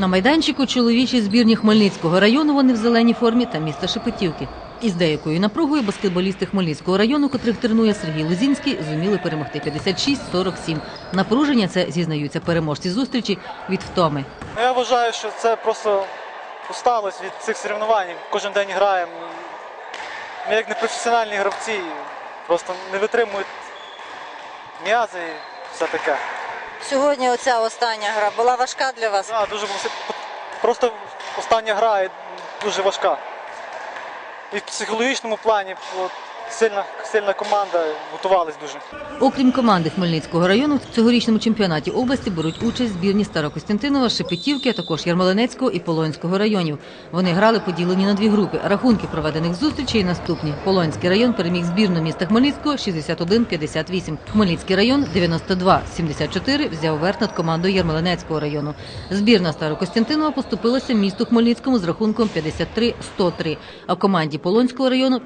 На майданчику чоловічій збірні Хмельницького району вони в зеленій формі та міста Шепетівки. Із деякою напругою баскетболісти Хмельницького району, котрих тренує Сергій Лузінський, зуміли перемогти 56-47. Напруження це зізнаються переможці зустрічі від втоми. Ну, я вважаю, що це просто усталость від цих соревнувань. Кожен день граємо. Ми як непрофесіональні гравці, просто не витримують м'язи і все таке. Сьогодні оця остання гра була важка для вас. Да, дуже просто остання гра дуже важка. І в психологічному плані от, сильна, сильна команда, готувалась дуже. Окрім команди Хмельницького району, в цьогорічному чемпіонаті області беруть участь збірні Старокостянтинова, Шепетівки, а також Ярмолинецького і Полонського районів. Вони грали поділені на дві групи. Рахунки проведених зустрічей наступні. Полонський район переміг збірну міста Хмельницького 61-58. Хмельницький район 92-74 взяв верх над командою Ярмолинецького району. Збірна Старокостянтинова поступилася місту Хмельницькому з рахунком 53-103, а команді Полонського району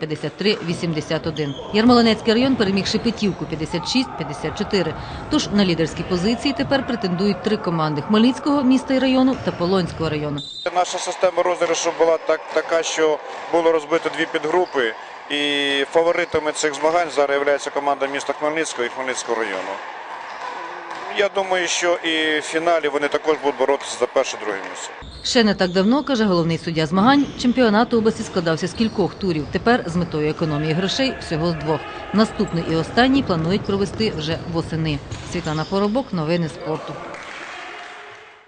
53-81. Ярмолинецький район переміг Шепетівку 56-54. Тож на лідерські позиції тепер претендують три команди Хмельницького міста і району та Полонського району. Наша система розіграшу була так, така, що було розбито дві підгрупи, і фаворитами цих змагань зараз є команда міста Хмельницького і Хмельницького району. Я думаю, що і в фіналі вони також будуть боротися за перше-друге місце. Ще не так давно, каже головний суддя змагань, чемпіонат області складався з кількох турів. Тепер з метою економії грошей всього з двох. Наступний і останній планують провести вже восени. Світлана Поробок, новини спорту.